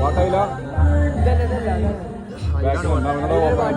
വാട്ടയില. Back ഉണ്ടാവുന്നത് open